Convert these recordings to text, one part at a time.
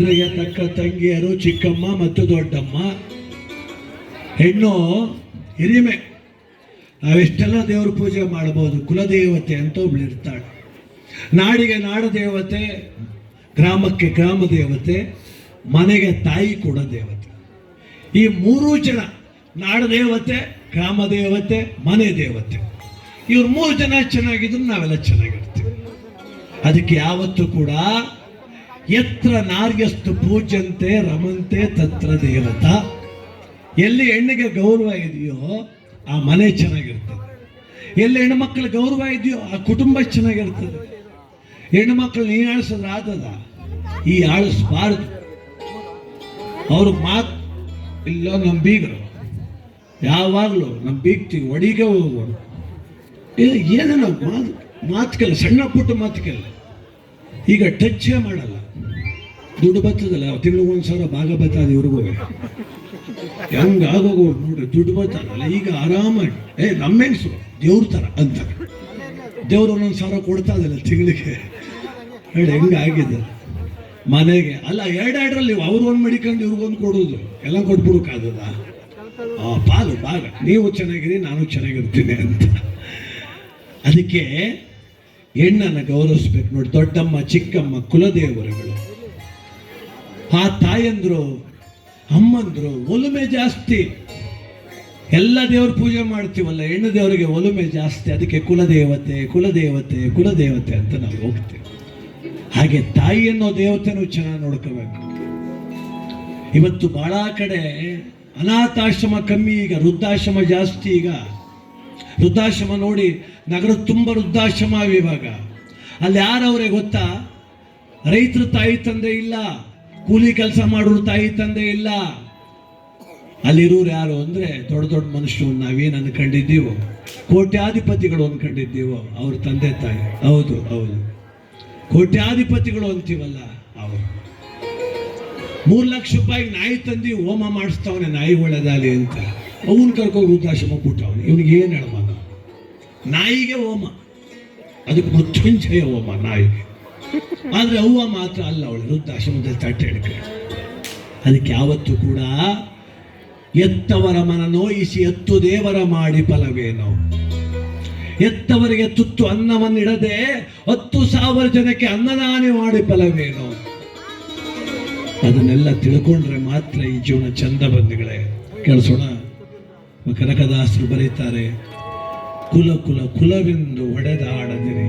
ಅಣ್ಣಂದ್ರಿಗೆ ತಕ್ಕ ತಂಗಿಯರು ಚಿಕ್ಕಮ್ಮ ಮತ್ತು ದೊಡ್ಡಮ್ಮ. ಹೆಣ್ಣು ಹಿರಿಮೆ. ನಾವೆಷ್ಟೆಲ್ಲ ದೇವ್ರ ಪೂಜೆ ಮಾಡ್ಬೋದು ಕುಲದೇವತೆ ಅಂತ ಒಬ್ಳು ಇರ್ತಾಳೆ. ನಾಡಿಗೆ ನಾಡ ದೇವತೆ, ಗ್ರಾಮಕ್ಕೆ ಗ್ರಾಮ ದೇವತೆ, ಮನೆಗೆ ತಾಯಿ ಕೂಡ ದೇವತೆ. ಈ ಮೂರೂ ಜನ ನಾಡ ದೇವತೆ, ಗ್ರಾಮ ದೇವತೆ, ಮನೆ ದೇವತೆ. ಇವ್ರು ಮೂರು ಜನ ಚೆನ್ನಾಗಿದ್ರು ನಾವೆಲ್ಲ ಚೆನ್ನಾಗಿರ್ತೀವಿ. ಅದಕ್ಕೆ ಯಾವತ್ತೂ ಕೂಡ ಎತ್ರ ನಾರ್ಯಸ್ತು ಪೂಜಂತೆ ರಮಂತೆ ತತ್ರ ದೇವತ. ಎಲ್ಲಿ ಹೆಣ್ಣಿಗೆ ಗೌರವ ಇದೆಯೋ ಆ ಮನೆ ಚೆನ್ನಾಗಿರ್ತದೆ. ಎಲ್ಲಿ ಹೆಣ್ಮಕ್ಳ ಗೌರವ ಇದೆಯೋ ಆ ಕುಟುಂಬ ಚೆನ್ನಾಗಿರ್ತದೆ. ಹೆಣ್ಮಕ್ಳು ನೀ ಆಳಿಸಿದ್ರೆ ಆತದ? ಈ ಆಳಿಸ್ಬಾರ್ದು. ಅವ್ರ ಮಾತು ಇಲ್ಲ ನಮ್ಮ ಬೀಗರು. ಯಾವಾಗಲೂ ನಮ್ಮ ಬೀಗ್ತಿಗೆ ಒಡಿಗೆ ಹೋಗೋಣ ಏನೇನೋ ಮಾತು ಮಾತುಕಲ್ಲ, ಸಣ್ಣ ಪುಟ್ಟ ಮಾತುಕೆಲ್ಲ. ಈಗ ಟಚ್ಚೇ ಮಾಡಲ್ಲ. ದುಡ್ಡು ಬತ್ತದಲ್ಲ ತಿಂಗಳು ಒಂದು ಸಾವಿರ ಭಾಗ ಬರ್ತದೆ ಇವ್ರಿಗೂ ಹೆಂಗ ಆಗೋಗೋರು ನೋಡ್ರಿ ದುಡ್ಡು ಬತ್ತಲ್ಲ ಈಗ ಆರಾಮಾಗಿ. ಏ, ನಮ್ಮೆನ್ಸು? ದೇವ್ರ ಥರ ಅಂತ. ದೇವ್ರು ಒಂದೊಂದು ಸಾವಿರ ಕೊಡ್ತಾ ಇದಲ್ಲ ತಿಂಗಳಿಗೆ. ಹೇಳಿ, ಹೆಂಗೆ ಆಗಿದೆ? ಮನೆಗೆ, ಅಲ್ಲ, ಎರಡೆರಡರಲ್ಲಿ ಅವ್ರು ಒಂದು ಮಡಿಕೊಂಡು ಇವ್ರಿಗೊಂದು ಕೊಡೋದು. ಎಲ್ಲ ಕೊಟ್ಬಿಡೋಕ್ಕಾಗದ ಆ, ಪಾಲು ಭಾಗ ನೀವು ಚೆನ್ನಾಗಿರಿ, ನಾನು ಚೆನ್ನಾಗಿರ್ತೀನಿ ಅಂತ. ಅದಕ್ಕೆ ಹೆಣ್ಣನ್ನು ಗೌರವಿಸ್ಬೇಕು ನೋಡಿ, ದೊಡ್ಡಮ್ಮ, ಚಿಕ್ಕಮ್ಮ, ಕುಲದೇವರುಗಳು. ಆ ತಾಯಂದ್ರು, ಅಮ್ಮಂದ್ರು, ಒಲುಮೆ ಜಾಸ್ತಿ. ಎಲ್ಲ ದೇವ್ರ ಪೂಜೆ ಮಾಡ್ತೀವಲ್ಲ, ಹೆಣ್ಣು ದೇವರಿಗೆ ಒಲುಮೆ ಜಾಸ್ತಿ, ಅದಕ್ಕೆ ಕುಲದೇವತೆ ಕುಲದೇವತೆ ಕುಲದೇವತೆ ಅಂತ ನಾವು ಹೋಗ್ತೀವಿ. ಹಾಗೆ ತಾಯಿ ಅನ್ನೋ ದೇವತೆನೂ ಚೆನ್ನಾಗಿ ನೋಡ್ಕೋಬೇಕು. ಇವತ್ತು ಬಹಳ ಕಡೆ ಅನಾಥಾಶ್ರಮ ಕಮ್ಮಿ, ಈಗ ವೃದ್ಧಾಶ್ರಮ ಜಾಸ್ತಿ ಈಗ. ವೃದ್ಧಾಶ್ರಮ ನೋಡಿ ನಗರ ತುಂಬ ವೃದ್ಧಾಶ್ರಮ ಇವೆ ಇವಾಗ. ಅಲ್ಲಿ ಯಾರವ್ರೆ ಗೊತ್ತಾ? ರೈತರು ತಾಯಿ ತಂದೆ ಇಲ್ಲ. ಕೂಲಿ ಕೆಲಸ ಮಾಡೋರು ತಾಯಿ ತಂದೆ ಇಲ್ಲ. ಅಲ್ಲಿರೋರು ಯಾರು ಅಂದ್ರೆ ದೊಡ್ಡ ದೊಡ್ಡ ಮನುಷ್ಯರು ನಾವೇನು ಅನ್ಕೊಂಡಿದ್ದೀವೋ? ಕೋಟ್ಯಾಧಿಪತಿಗಳು ಅಂದ್ಕೊಂಡಿದ್ದೀವೋ ಅವ್ರ ತಂದೆ ತಾಯಿ. ಹೌದು ಹೌದು. ಕೋಟ್ಯಾಧಿಪತಿಗಳು ಅಂತೀವಲ್ಲ ಅವರು. ಮೂರು ಲಕ್ಷ ರೂಪಾಯಿ ನಾಯಿ ತಂದು ಹೋಮ ಮಾಡಿಸ್ತಾವನೆ ನಾಯಿ ಒಳ್ಳೆದಾಲಿ ಅಂತ. ಅವನ್ ಕರ್ಕೊಂಡು ವೃದ್ಧಾಶ್ರಮ ಬಿಟ್ಟವನು ಇವನಿಗೆ ಏನು ಹೇಳಮ್ಮ ನಾಯಿಗೆ ಹೋಮ. ಅದಕ್ಕೆ ಮೃತ್ಯುಂಜಯ ಹೋಮ ನಾಯಿಗೆ ಆದ್ರೆ ಅವ್ವ ಮಾತ್ರ ಅಲ್ಲ, ಅವಳು ವೃದ್ಧಾಶ್ರಮದಲ್ಲಿ ತಟ್ಟೆ ಹಿಡ್ಕೊಂಡು ಅದಕ್ಕೆ ಯಾವತ್ತೂ ಕೂಡ ಎತ್ತವರ ಮನ ನೋಯಿಸಿ ಎತ್ತು ದೇವರ ಮಾಡಿ ಫಲವೇನೋ ಎತ್ತವರಿಗೆ ತುತ್ತು ಅನ್ನವನ್ನಿಡದೆ ಹತ್ತು ಸಾವಿರ ಜನಕ್ಕೆ ಅನ್ನದಾನೆ ಮಾಡಿ ಫಲವೇನೋ ಅದನ್ನೆಲ್ಲ ತಿಳ್ಕೊಂಡ್ರೆ ಮಾತ್ರ ಈ ಜೀವನ ಚಂದ ಬಂಧುಗಳೇ ಕೇಳಿಸೋಣ. ಕನಕದಾಸರು ಬರೀತಾರೆ. ಕುಲ ಕುಲ ಕುಲವೆಂದು ಒಡೆದಾಡದಿರಿ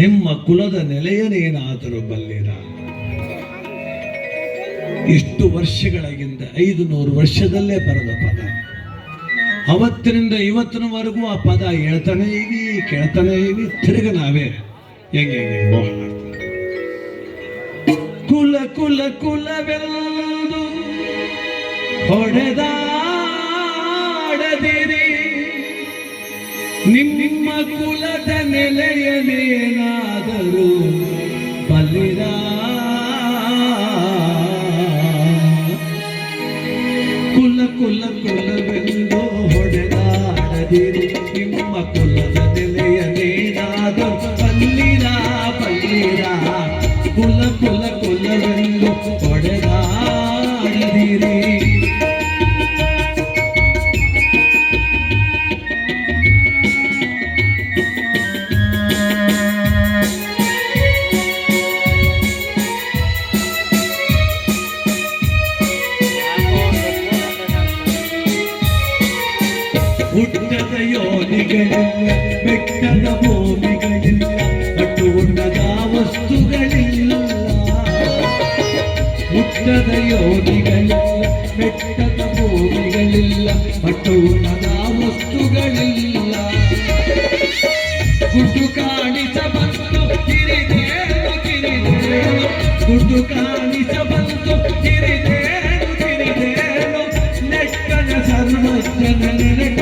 ನಿಮ್ಮ ಕುಲದ ನೆಲೆಯನೇನಾದರೂ ಬಲ್ಲಿರ? ಇಷ್ಟು ವರ್ಷಗಳಿಂದ ಐದು ನೂರು ವರ್ಷದಲ್ಲೇ ಬರೆದ ಪದ. ಅವತ್ತಿನಿಂದ ಇವತ್ತಿನವರೆಗೂ ಆ ಪದ ಹೇಳ್ತಾನೆ ಇವಿ ಕೇಳ್ತಾನೆ ಇವಿ ತಿರುಗ ನಾವೇ ಹೆಂಗೆ ಹೆಂಗೆ ಕುಲ ಕುಲ ಕುಲವೆಂದು ಹೊಡೆದಾಡದಿರಿ. ನಿಮ್ಮ ಕುಲದ ನೆಲೆಯನೇನಾದರೂ ಬಲಿರ. ಕುಲ ಕುಲ ಕುಲವೆಂದು ಯೋನಿಗಳಿಲ್ಲ ಬೆಟ್ಟದ ಭೂಮಿಗಳಿಲ್ಲ ವಸ್ತುಗಳಿಲ್ಲ. ಹುಟ್ಟದ ಯೋಗಿಗಳಿಲ್ಲ ಬೆಟ್ಟದ ಭೂಮಿಗಳಿಲ್ಲ ಕಟ್ಟುಕೊಂಡದ ವಸ್ತುಗಳಿಲ್ಲ. ಗುಡ್ಡು ಕಾಣಿಸ ಬಂತು ಕಿರಿದೇನು ಕಿರಿದೇನು ಗುಡ್ಡು ಕಾಣಿಸ ಬಂತು ಕಿರಿದೇನು ಕಿರಿದೇನು ಲೆಕ್ಕನ ಸರ್ವಜ್ಞನ ನೆನೆಕೊಂಡ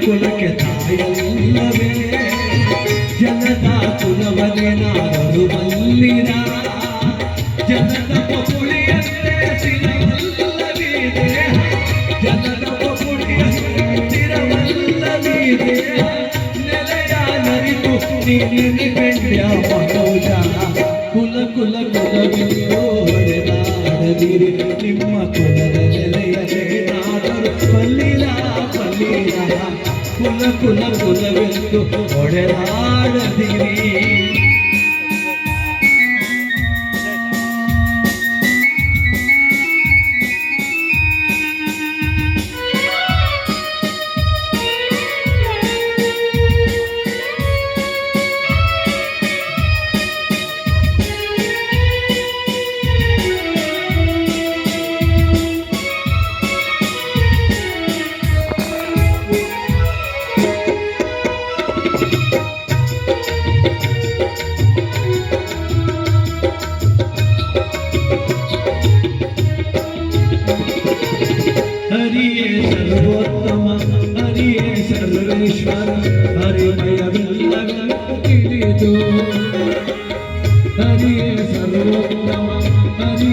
ಕುಲಕ್ಕೆ ತಾಯಲ್ಲವೇ ಜನದ ಕುಲವನೇನಾದರೂ ಬಲ್ಲಿರ ಜನದ ಪುಳಿಯಂತೆ ಸ್ಥಿರವಲ್ಲವೇ ದೇಹ ಜನದ ಪುಳಿಯಂತೆ ಸ್ಥಿರವಲ್ಲವೇ ದೇಹ ನೆಲೆಯ ನರಿತು ನೀನಿ ಬೆಳ್ಳ ಮನೋಜ ಕುಲ ಕುಲ ಕುಲವಿಲ್ಲೋ ಹೊಡೆದಾಡದಿರಿ ನಿಮ್ಮ ಕುಲದ ನೆಲೆಯಲ್ಲೇನಾದರೂ ಬಲ್ಲಿರ ಬಲ್ಲಿರ ಕುಲ ಕುಲ ಕುಲವೆಂದು ಹೊಡೆದಾಡದಿರಿ.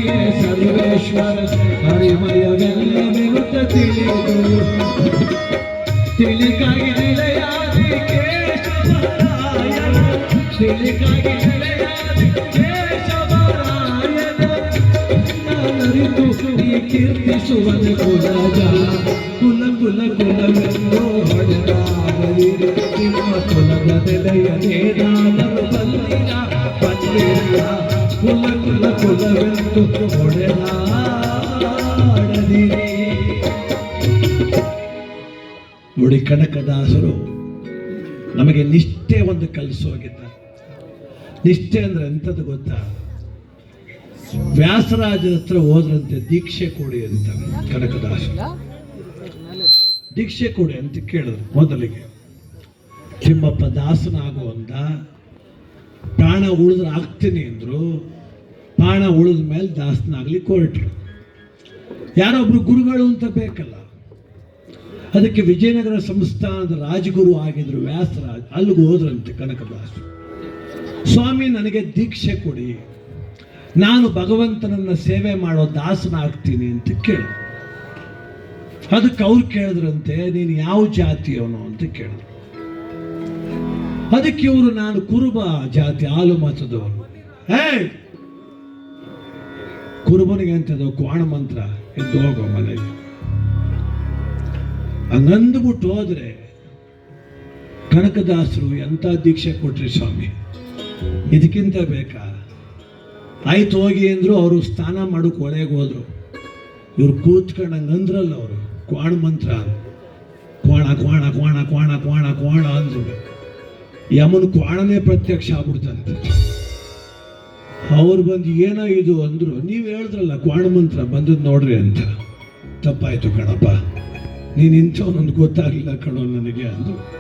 ಹರಿಯೇ ಸರ್ವೇಶ್ವರ ಹರಿಮಯವೆಲ್ಲವೆಲ್ಲ ತಿಳಿದು ತಿಳಿಕಾಗಿ ನಿಲೆಯಾದಿ ಕೇಶವರಾಯನ ತಿಳಿಕಾಗಿ ನಿಲೆಯಾದಿ ಕೇಶವರಾಯನ ನಾನರಿತು ಈ ಕೀರ್ತಿಸುವನ ಕುಲಜ ಕುಲ ಕುಲ ಕುಲವೆಂದು ಹೊಡೆದಾಡಲಿರು ನಿಮ್ಮ ಕುಲದ ನೆಲೆಯನೇನಾದರೂ ಬಲ್ಲಿರ ನೋಡಿ ಕನಕದಾಸರು, ನಮಗೆ ನಿಷ್ಠೆ ಒಂದು ಕಲಿಸೋಗಿದ್ದಾರೆ ನಿಷ್ಠೆ ಅಂದ್ರೆ ಎಂಥದ್ದು ಗೊತ್ತಾ? ವ್ಯಾಸರಾಜರ ಹತ್ರ ಹೋದ್ರಂತೆ ದೀಕ್ಷೆ ಕೊಡಿ ಅಂತ ಕನಕದಾಸರು. ದೀಕ್ಷೆ ಕೊಡಿ ಅಂತ ಕೇಳಿದ್ರು ಮೊದಲಿಗೆ. ತಿಮ್ಮಪ್ಪ ದಾಸನಾಗು ಅಂದ, ಪ್ರಾಣ ಉಳಿದ್ರೆ ಆಗ್ತೀನಿ ಅಂದ್ರು. ಪ್ರಾಣ ಉಳಿದ ಮೇಲೆ ದಾಸನಾಗ್ಲಿಕ್ಕೆ ಹೊರಟ್ರು ಯಾರೊಬ್ರು ಗುರುಗಳು ಅಂತ ಬೇಕಲ್ಲ. ಅದಕ್ಕೆ ವಿಜಯನಗರ ಸಂಸ್ಥಾನದ ರಾಜಗುರು ಆಗಿದ್ರು ವ್ಯಾಸರಾಜ್. ಅಲ್ಲಿಗೆ ಹೋದ್ರಂತೆ ಕನಕದಾಸರು ಸ್ವಾಮಿ, ನನಗೆ ದೀಕ್ಷೆ ಕೊಡಿ. ನಾನು ಭಗವಂತನನ್ನ ಸೇವೆ ಮಾಡೋ ದಾಸನಾಗ್ತೀನಿ ಅಂತ ಕೇಳಿದ್ರು ಅದಕ್ಕೆ ಅವ್ರು ಕೇಳಿದ್ರಂತೆ, ನೀನು ಯಾವ ಜಾತಿಯವನು ಅಂತ ಕೇಳಿದ್ರು. ಅದಕ್ಕೆ ಇವರು, ನಾನು ಕುರುಬ ಜಾತಿ ಹಾಲು ಮತದವನು ಹೇ ಕುರುಬನಿಗೆ ಅಂತದ ಕ್ವಾಣ ಮಂತ್ರ ಎದ್ದು ಹೋಗೋ ಮನೆಗೆ. ಹಂಗಂದ್ಬಿಟ್ಟು ಹೋದ್ರೆ ಕನಕದಾಸರು ಎಂಥ ದೀಕ್ಷೆ ಕೊಟ್ರಿ ಸ್ವಾಮಿ? ಇದಕ್ಕಿಂತ ಬೇಕಾ? ಆಯ್ತು ಹೋಗಿ ಅಂದ್ರು ಅವರು ಸ್ನಾನ ಮಾಡೋಕೆ ಒಳಗೆ ಹೋದ್ರು. ಇವ್ರು ಕೂತ್ಕೊಂಡಂಗೆ ಅಂದ್ರಲ್ಲ ಅವರು, ಕ್ವಾಣ ಮಂತ್ರ. ಕ್ವಾಣ ಕ್ವಾಣ ಕ್ವಾಣ ಕ್ವಾಣ ಕ್ವಾಣ ಕ್ವಾಣ ಅಂದ್ರು. ಯಮನ್ ಕ್ವಾಣನೇ ಪ್ರತ್ಯಕ್ಷ ಆಗ್ಬಿಡ್ತಂತೆ. ಅವ್ರು ಬಂದು ಏನೋ ಇದು ಅಂದರು, ನೀವು ಹೇಳಿದ್ರಲ್ಲ, ಕ್ವಾಣ ಮಂತ್ರ ಬಂದದ್ದು ನೋಡ್ರಿ ಅಂತ. ತಪ್ಪಾಯಿತು ಕಣಪ್ಪ. ನೀನು ಇಂಥವನೊಂದು ಗೊತ್ತಾಗಲಿಲ್ಲ ಕಣೋ ನನಗೆ ಅಂದ್ರು.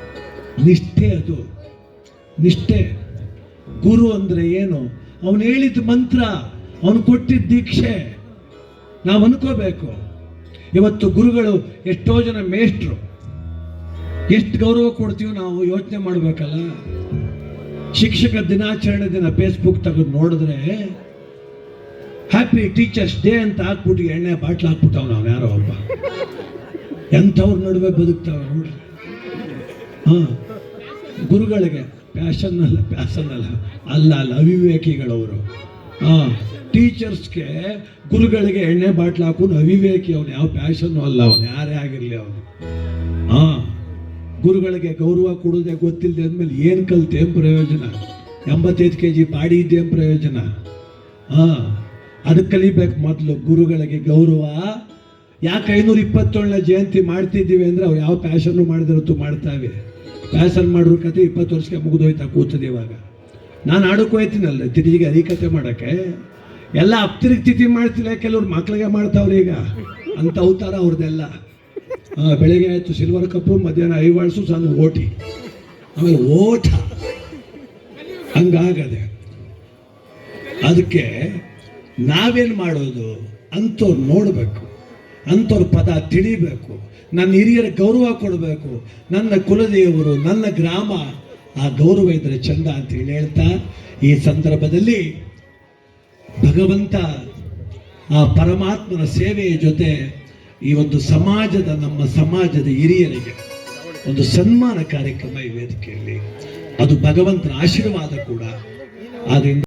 ನಿಷ್ಠೆ ಅದು. ನಿಷ್ಠೆ. ಗುರು ಅಂದ್ರೆ ಏನು? ಅವನು ಹೇಳಿದ ಮಂತ್ರ, ಅವನು ಕೊಟ್ಟಿದ್ದ ದೀಕ್ಷೆ. ನಾವು ಅನ್ಕೋಬೇಕು. ಇವತ್ತು ಗುರುಗಳು ಎಷ್ಟೋ ಜನ ಮೇಷ್ಟ್ರು. ಎಷ್ಟು ಗೌರವ ಕೊಡ್ತೀವೋ ನಾವು ಯೋಚನೆ ಮಾಡಬೇಕಲ್ಲ? ಶಿಕ್ಷಕ ದಿನಾಚರಣೆ ದಿನ ಫೇಸ್ಬುಕ್ ತೆಗೆದು ನೋಡಿದ್ರೆ ಹ್ಯಾಪಿ ಟೀಚರ್ಸ್ ಡೇ ಅಂತ ಹಾಕ್ಬಿಟ್ಟು ಎಣ್ಣೆ ಬಾಟ್ಲ್ ಹಾಕ್ಬಿಟ್ಟವ್ ನಾವು ಯಾರೋ ಒಬ್ಬ. ಎಂಥವ್ರ ನಡುವೆ ಬದುಕ್ತಾವ ನೋಡ್ರಿ. ಹಾಂ. ಗುರುಗಳಿಗೆ ಪ್ಯಾಷನ್ ಅಲ್ಲ ಪ್ಯಾಷನ್ ಅಲ್ಲ. ಅಲ್ಲ ಅಲ್ಲ, ಅವಿವೇಕಿಗಳವರು. ಹಾಂ. ಟೀಚರ್ಸ್ಗೆ ಗುರುಗಳಿಗೆ ಎಣ್ಣೆ ಬಾಟ್ಲು ಹಾಕೊಂಡು ಅವಿವೇಕಿ ಅವನು, ಯಾವ ಪ್ಯಾಷನ್ನು ಅಲ್ಲ ಅವನು, ಯಾರೇ ಆಗಿರಲಿ ಅವನು. ಗುರುಗಳಿಗೆ ಗೌರವ ಕೊಡೋದೇ ಗೊತ್ತಿಲ್ಲದೆ ಅಂದಮೇಲೆ ಏನು ಕಲಿತೆ ಏನು ಪ್ರಯೋಜನ? ಎಂಬತ್ತೈದು ಕೆ ಜಿ ಬಾಡಿ ಇದ್ದೇನು ಪ್ರಯೋಜನ? ಹಾಂ ಅದಕ್ಕೆ ಕಲಿಬೇಕು ಮೊದಲು ಗುರುಗಳಿಗೆ ಗೌರವ. ಯಾಕೆ ಐನೂರ ಇಪ್ಪತ್ತೇಳನೇ ಜಯಂತಿ ಮಾಡ್ತಿದ್ದೀವಿ ಅಂದರೆ ಅವ್ರು ಯಾವ ಪ್ಯಾಷನ್ನು ಮಾಡಿದಿರತ್ತು ಮಾಡ್ತಾವೆ. ಪ್ಯಾಷನ್ ಮಾಡಿರೋ ಕತೆ ಇಪ್ಪತ್ತು ವರ್ಷಕ್ಕೆ ಮುಗಿದೋಯ್ತಾ ಕೂತದೆ ಇವಾಗ. ನಾನು ಆಡೋಕೆ ಹೋಯ್ತೀನಲ್ಲ ತಿರುಗಿಗೆ ಹರಿಕತೆ ಮಾಡೋಕ್ಕೆ. ಎಲ್ಲ ಅಪ್ತಿರಿಕ್ತಿತಿ ಮಾಡ್ತಿಲ್ಲ, ಕೆಲವ್ರು ಮಕ್ಳಿಗೆ ಮಾಡ್ತಾವ್ರೆ ಈಗ. ಅಂತ ಅವತಾರ ಅವ್ರದ್ದೆಲ್ಲ ಬೆಳಿಗ್ಗೆ ಆಯಿತು ಸಿಲ್ವರ್ ಕಪ್ಪು ಮಧ್ಯಾಹ್ನ ಐವಾಳ್ಸು ಸಣ್ಣ ಓಟಿ. ಆಮೇಲೆ ಓಟ. ಹಂಗಾಗದೆ. ಅದಕ್ಕೆ ನಾವೇನು ಮಾಡೋದು? ಅಂಥವ್ರು ನೋಡಬೇಕು. ಅಂಥವ್ರ ಪದ ತಿಳಿಬೇಕು. ನನ್ನ ಹಿರಿಯರ ಗೌರವ ಕೊಡಬೇಕು. ನನ್ನ ಕುಲದೇವರು, ನನ್ನ ಗ್ರಾಮ, ಆ ಗೌರವ ಇದ್ರೆ ಚಂದ ಅಂತ ಹೇಳಿ ಹೇಳ್ತಾ, ಈ ಸಂದರ್ಭದಲ್ಲಿ ಭಗವಂತ ಆ ಪರಮಾತ್ಮನ ಸೇವೆಯ ಜೊತೆ ಈ ಒಂದು ಸಮಾಜದ ನಮ್ಮ ಸಮಾಜದ ಹಿರಿಯರಿಗೆ ಒಂದು ಸನ್ಮಾನ ಕಾರ್ಯಕ್ರಮ ಈ ವೇದಿಕೆಯಲ್ಲಿ. ಅದು ಭಗವಂತನ ಆಶೀರ್ವಾದ ಕೂಡ. ಆದ್ದರಿಂದ